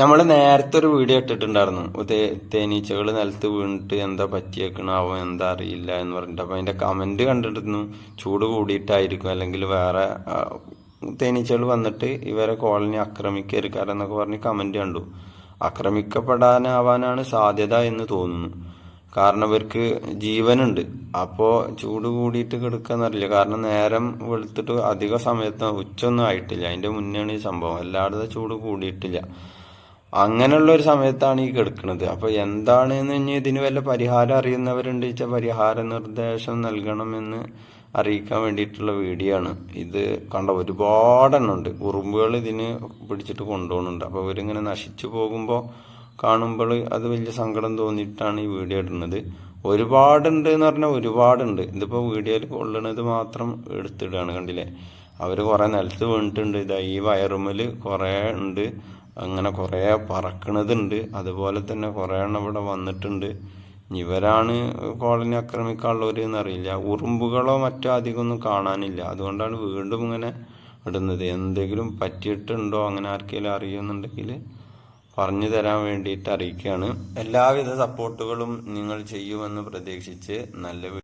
നമ്മൾ നേരത്തെ ഒരു വീഡിയോ ഇട്ടിട്ടുണ്ടായിരുന്നു. തേ തേനീച്ചകൾ നിലത്ത് വീണിട്ട് എന്താ പറ്റിയേക്കണാവോ എന്താ അറിയില്ല എന്ന് പറഞ്ഞിട്ട്. അപ്പൊ അതിന്റെ കമന്റ് കണ്ടിരുന്നു ചൂട് കൂടിയിട്ടായിരിക്കും. അല്ലെങ്കിൽ വേറെ തേനീച്ചകൾ വന്നിട്ട് ഇവരെ കോളനി ആക്രമിക്കരുക്കാരെന്നൊക്കെ പറഞ്ഞ് കമന്റ് കണ്ടു. ആക്രമിക്കപ്പെടാനാവാനാണ് സാധ്യത എന്ന് തോന്നുന്നു. കാരണം ഇവർക്ക് ജീവനുണ്ട്. അപ്പോൾ ചൂട് കൂടിയിട്ട് കിടക്കാന്നറിയില്ല കാരണം നേരം വെളുത്തിട്ട് അധിക സമയത്ത് ഉച്ചൊന്നും ആയിട്ടില്ല. അതിന്റെ മുന്നെയാണ് ഈ സംഭവം. എല്ലായിടത്തും ചൂട് കൂടിയിട്ടില്ല. അങ്ങനെയുള്ള ഒരു സമയത്താണ് ഈ കിടക്കുന്നത് അപ്പൊ എന്താണ് എന്ന് ഇനി ഇതിന് വല്ല പരിഹാരം അറിയുന്നവരുണ്ട് വെച്ചാൽ പരിഹാര നിർദ്ദേശം നൽകണമെന്ന് അറിയിക്കാൻ വേണ്ടിയിട്ടുള്ള വീഡിയോ ആണ് ഇത് കണ്ട ഒരുപാടെണ്ണം ഉണ്ട് ഉറുമ്പുകൾ ഇതിന് പിടിച്ചിട്ട് കൊണ്ടുപോകുന്നുണ്ട്. അപ്പൊ ഇവരിങ്ങനെ നശിച്ചു പോകുമ്പോൾ കാണുമ്പോൾ അത് വലിയ സങ്കടം തോന്നിയിട്ടാണ് ഈ വീഡിയോ ഇടുന്നത്. ഒരുപാടുണ്ട് എന്ന് പറഞ്ഞാൽ ഒരുപാടുണ്ട്. ഇതിപ്പോൾ വീഡിയോയിൽ കൊള്ളുന്നത് മാത്രം എടുത്തിടുകയാണ് കണ്ടില്ലേ? അവർ കുറേ നിലത്ത് വീണിട്ടുണ്ട്. ഇതാ ഈ വയറുമ്മൽ കുറേ ഉണ്ട്. അങ്ങനെ കുറേ പറക്കണതുണ്ട്. അതുപോലെ തന്നെ കുറേ എണ്ണം ഇവിടെ വന്നിട്ടുണ്ട്. ഇവരാണ് കോളനി ആക്രമിക്കാനുള്ളവർ എന്നറിയില്ല ഉറുമ്പുകളോ മറ്റോ അധികം ഒന്നും കാണാനില്ല. അതുകൊണ്ടാണ് വീണ്ടും ഇങ്ങനെ ഇടുന്നത്. എന്തെങ്കിലും പറ്റിയിട്ടുണ്ടോ അങ്ങനെ ആർക്കെങ്കിലും അറിയുന്നുണ്ടെങ്കിൽ പറഞ്ഞു തരാൻ വേണ്ടിയിട്ട് അറിയിക്കുകയാണ്. എല്ലാവിധ സപ്പോർട്ടുകളും നിങ്ങൾ ചെയ്യുമെന്ന് പ്രതീക്ഷിച്ച് നല്ല